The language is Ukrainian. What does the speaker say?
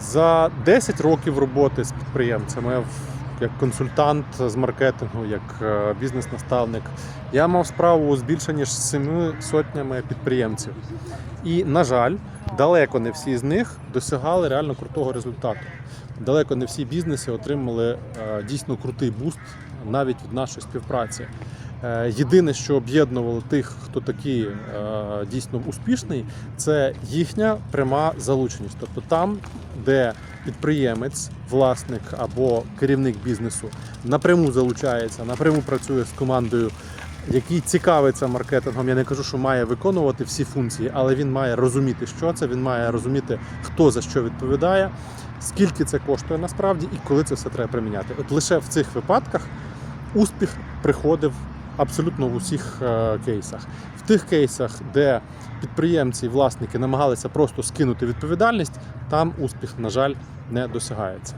За 10 років роботи з підприємцями як консультант з маркетингу, як е, бізнес-наставник, я мав справу з більше ніж семи сотнями підприємців. І, на жаль, далеко не всі з них досягали реально крутого результату. Далеко не всі бізнеси отримали е, дійсно крутий буст навіть від нашої співпраці. Е, Єдине, що об'єднувало тих, хто такий е, дійсно успішний, це їхня пряма залученість. Тобто там, де підприємець, власник або керівник бізнесу напряму залучається, напряму працює з командою, який цікавиться маркетингом. Я не кажу, що має виконувати всі функції, але він має розуміти, що це, він має розуміти, хто за що відповідає, скільки це коштує насправді і коли це все треба приміняти. От лише в цих випадках успіх приходив абсолютно в усіх е, кейсах. В тих кейсах, де підприємці і власники намагалися просто скинути відповідальність, там успіх, на жаль, не досягається.